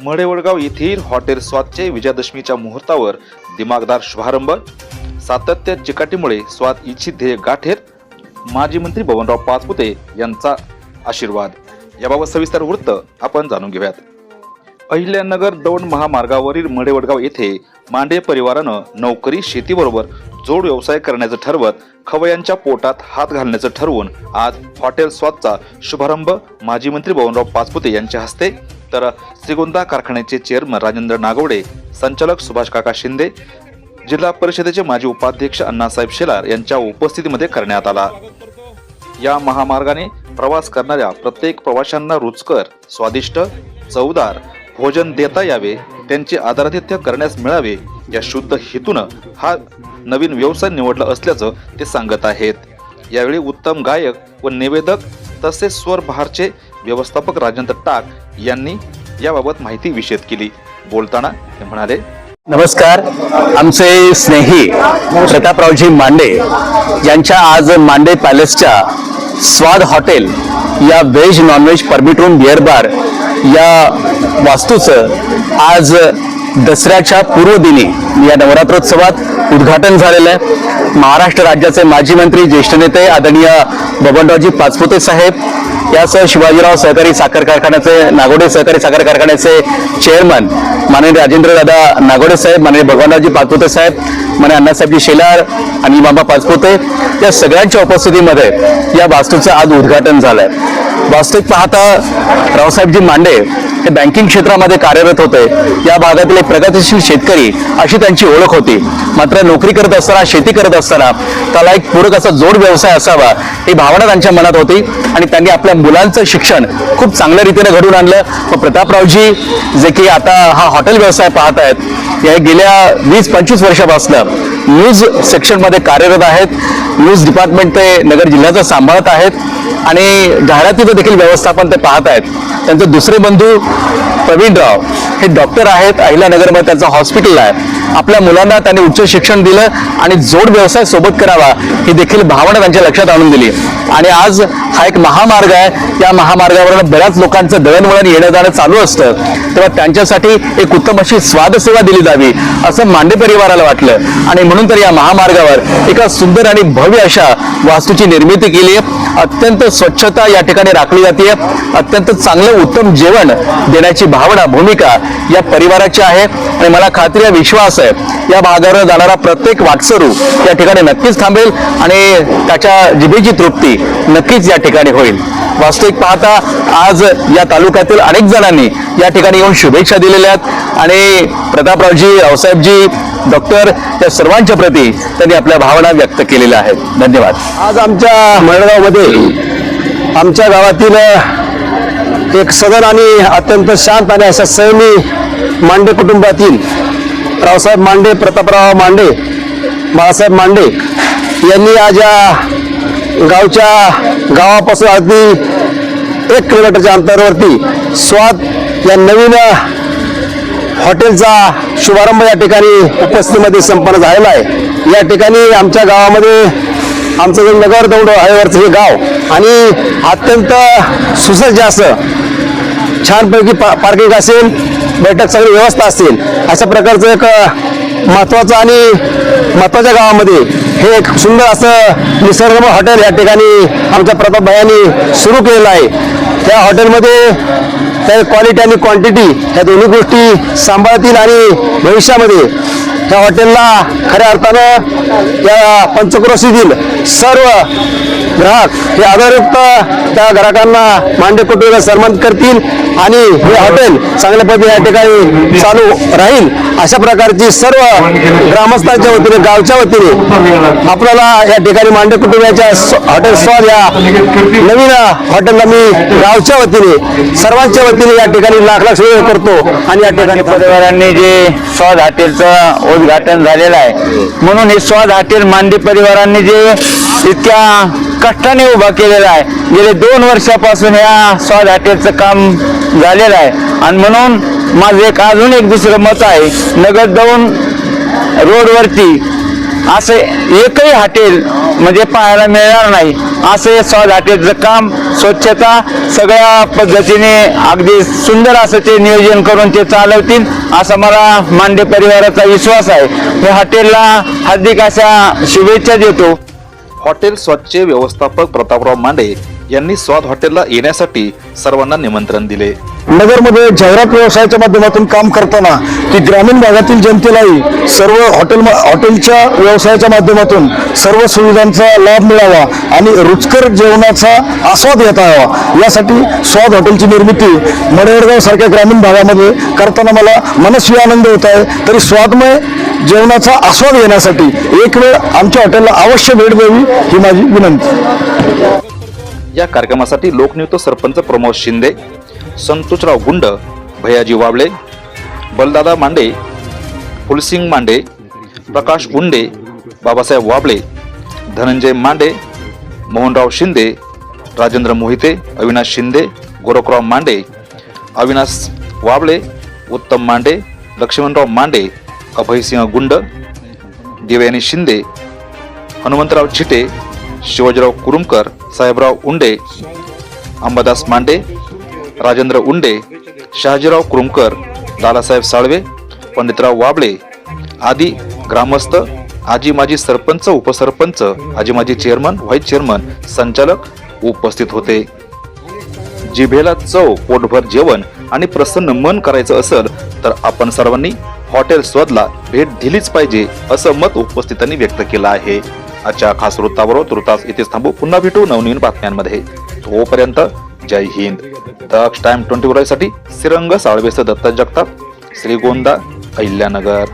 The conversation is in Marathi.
मढे वडगाव येथील हॉटेल स्वादचे विजयादशमीच्या मुहूर्तावर दिमागदार शुभारंभ. सातत्य चिकाटीमुळे स्वाद इच्छित ध्येय गाठेर माजी मंत्री बबनराव पाचपुते यांचा आशीर्वाद. याबाबत सविस्तर वृत्त आपण जाणून घेऊयात. अहिल्यानगर दौंड महामार्गावरील मडेवडगाव येथे मांडे परिवारानं नोकरी शेतीबरोबर जोड व्यवसाय करण्याचं ठरवत खवयांच्या पोटात हात घालण्याचं ठरवून आज हॉटेल स्वादचा शुभारंभ माजी मंत्री बबनराव पाचपुते यांच्या हस्ते तर श्रीगोंदा कारखान्याचे चेअरमन राजेंद्र नागवडे संचालक सुभाष काका शिंदे जिल्हा परिषदेचे माजी उपाध्यक्ष अण्णासाहेब शेलार यांच्या उपस्थितीमध्ये करण्यात आला. या महामार्गाने प्रवास करणाऱ्या प्रत्येक प्रवाशांना रुचकर स्वादिष्ट चवदार भोजन देता यावे त्यांचे आदरातिथ्य करण्यास मिळावे या शुद्ध हेतून हा नवीन व्यवसाय निवडला असल्याचं ते सांगत आहेत. यावेळी उत्तम गायक व निवेदक तसेच स्वरबहारचे व्यवस्थापक राजेंद्र टाक यांनी याबाबत माहिती विषद केली. बोलताना ते म्हणाले नमस्कार आमचे स्नेही प्रतापरावजी मांडे यांच्या आज मांडे पॅलेसच्या स्वाद हॉटेल या veg non veg permit room beer bar या वास्तूचं आज दसऱ्याच्या पूर्वदिनी या नवरात्रोत्सवात उद्घाटन झालेलं आहे. महाराष्ट्र राज्याचे माजी मंत्री ज्येष्ठ नेते आदरणीय बबनरावजी पाचपुते साहेब यासह शिवाजीराव सहकारी साखर कारखान्याचे नागोडे सहकारी साखर कारखान्याचे चेअरमन माननीय राजेंद्र दादा नागोडे साहेब माननीय भगवानरावजी पाचपुते साहेब माननीय अण्णासाहेबजी शेलार आणि मामा पाचपुते या सगळ्यांच्या उपस्थितीमध्ये या वास्तूचं आज उद्घाटन झालंय. वास्तविक पाहता रावसाहेबजी मांडे हे बँकिंग क्षेत्रामध्ये कार्यरत होते. या भागातील एक शेतकरी अशी त्यांची ओळख होती. मात्र नोकरी करत असताना शेती करत असताना त्याला एक पूरक असा जोड व्यवसाय असावा ही भावना त्यांच्या मनात होती आणि त्यांनी आपल्या मुलांचं शिक्षण खूप चांगल्या रीतीने घडून आणलं. व प्रतापरावजी जे की आता हा हॉटेल व्यवसाय पाहत आहेत या गेल्या वीस पंचवीस वर्षापासून न्यूज सेक्शनमध्ये कार्यरत आहेत. न्यूज डिपार्टमेंट ते नगर जिल्ह्याचं सांभाळत आहेत. आणि जाहिरातीचं देखील व्यवस्थापन ते पाहत आहेत. त्यांचे दुसरे बंधू प्रवीणराव हे डॉक्टर आहेत अहिल्यानगरमध्ये त्यांचं हॉस्पिटल आहे. आपल्या मुलांना त्यांनी उच्च शिक्षण दिलं आणि जोड व्यवसाय सोबत करावा ही देखील भावना त्यांच्या लक्षात आणून दिली. आणि आज हा एक महामार्ग आहे. या महामार्गावर बऱ्याच लोकांचं दळणवळण येणं जाणं चालू असतं. तेव्हा त्यांच्यासाठी एक उत्तम अशी स्वादसेवा दिली जावी असं मांडे परिवाराला वाटलं. आणि म्हणून तर या महामार्गावर एका सुंदर आणि भव्य अशा वास्तूची निर्मिती केली अत्यंत अत्यंत स्वच्छता या ठिकाणी राखली जाते अत्यंत चांगलं उत्तम जेवण देण्याची भावना भूमिका या परिवाराची आहे. आणि मला खात्री आहे विश्वास आहे या भागावर जाणारा प्रत्येक वाटसरू या ठिकाणी नक्कीच थांबेल आणि त्याच्या जिभेची तृप्ती नक्कीच या ठिकाणी होईल. वास्तविक पाहता आज या तालुक्यातील अनेक जणांनी या ठिकाणी येऊन शुभेच्छा दिलेल्या आहेत. आणि प्रतापरावजी रावसाहेबजी डॉक्टर या सर्वांच्या प्रती त्यांनी आपल्या भावना व्यक्त केलेल्या आहेत. धन्यवाद. आज आमच्या मळगावमध्ये आमच्या गावातील एक सदन आणि अत्यंत शांत आणि अशा सैमी मांडे कुटुंबातील रावसाहेब मांडे प्रतापराव मांडे बाळासाहेब मांडे यांनी आज या गावच्या गावापासून अगदी एक किलोमीटरच्या अंतरावरती स्वाद या नवीन हॉटेलचा शुभारंभ या ठिकाणी उपस्थितीमध्ये संपन्न झालेला आहे. या ठिकाणी आमच्या गावामध्ये आमचं जे नगर दौड हायवरचं हे गाव आणि अत्यंत सुसज्ज असं छानपैकी पा पार्किंग असेल बैठक सगळी व्यवस्था असेल अशा प्रकारचं एक महत्त्वाचं आणि महत्त्वाच्या गावामध्ये हे एक सुंदर असं निसर्गमय हॉटेल या ठिकाणी आमच्या प्रताप सुरू केलेलं आहे. त्या हॉटेलमध्ये त्या क्वालिटी आणि क्वांटिटी ह्या दोन्ही गोष्टी सांभाळतील आणि भविष्यामध्ये ह्या हॉटेलला खऱ्या अर्थानं या पंचक्रोशीतील सर्व ग्राहक हे आधारयुक्त त्या ग्राहकांना मांडे कुटुंब सन्मान करतील आणि हे हॉटेल चांगल्या पद्धतीने या ठिकाणी चालू राहील. अशा प्रकारची सर्व ग्रामस्थांच्या वतीने गावच्या वतीने आपल्याला या ठिकाणी मांडे कुटुंबाच्या हॉटेल स्वाद या नवीन हॉटेलला मी गावच्या वतीने सर्वांच्या वतीने या ठिकाणी लाख लाख करतो आणि या ठिकाणी परिवारांनी जे स्वाद हॉटेलचं उद्घाटन झालेलं आहे. म्हणून हे स्वाद हॉटेल मांडे परिवारांनी जे इतक्या कष्टाने उभा केलेला आहे. गेले दोन वर्षापासून या स्वाद हॉटेलचं काम झालेलं आहे. आणि म्हणून माझं एक अजून एक दुसरं मत आहे. नगर जाऊन रोडवरती असे एकही हॉटेल म्हणजे पाहायला मिळणार नाही. असं हे स्वाद हॉटेलचं काम स्वच्छता सगळ्या पद्धतीने अगदी सुंदर असं ते नियोजन करून ते चालवतील असा मला मांडे परिवाराचा विश्वास आहे. मी हॉटेलला हार्दिक अशा शुभेच्छा देतो. हॉटेल स्वच्छ व्यवस्थापक प्रतापराव मांडे यांनी स्वाद हॉटेलला येण्यासाठी सर्वांना निमंत्रण दिले. नगरमध्ये जाहिरात व्यवसायाच्या माध्यमातून काम करताना की ग्रामीण भागातील जनतेलाही सर्व हॉटेल हॉटेलच्या व्यवसायाच्या माध्यमातून सर्व सुविधांचा लाभ मिळावा आणि रुचकर जेवणाचा आस्वाद घेता यावा. यासाठी स्वाद हॉटेलची निर्मिती मडेवडगाव सारख्या ग्रामीण भागामध्ये करताना मला मनस्वी आनंद होत आहे. तरी स्वादमय जेवणाचा आस्वाद घेण्यासाठी एक वेळ आमच्या हॉटेलला अवश्य भेट द्यावी ही माझी विनंती. या कार्यक्रमासाठी लोकनियुक्त सरपंच प्रमोद शिंदे संतोषराव गुंड भैयाजी वाबळे बलदादा मांडे फुलसिंग मांडे प्रकाश गुंडे बाबासाहेब वाबळे धनंजय मांडे मोहनराव शिंदे राजेंद्र मोहिते अविनाश शिंदे गोरखराव मांडे अविनाश वाबळे उत्तम मांडे लक्ष्मणराव मांडे अभयसिंह गुंड देवयानी शिंदे हनुमंतराव झिटे शिवाजीराव कुरुमकर साहेबराव उंडे अंबादास मांडे राजेंद्र उंडे शहाजीराव कुरुमकर दादासाहेब साळवे पंडितराव वाबळे आदी ग्रामस्थ आजी माजी सरपंच उपसरपंच आजी माजी चेअरमन व्हाईस चेअरमन संचालक उपस्थित होते. जिभेला चव पोटभर जेवण आणि प्रसन्न मन करायचं असेल तर आपण सर्वांनी हॉटेल स्वदला भेट दिलीच पाहिजे असं मत उपस्थितांनी व्यक्त केलं आहे. आजच्या खास वृत्ताबरोबर तुर्तास इथेच थांबू. पुन्हा भेटू नवनवीन बातम्यांमध्ये. तोपर्यंत जय हिंद. दक्ष टाइम ट्वेंटी साठी श्रीरंग साळवेसह दत्ता जगताप श्रीगोंदा अहिल्यानगर.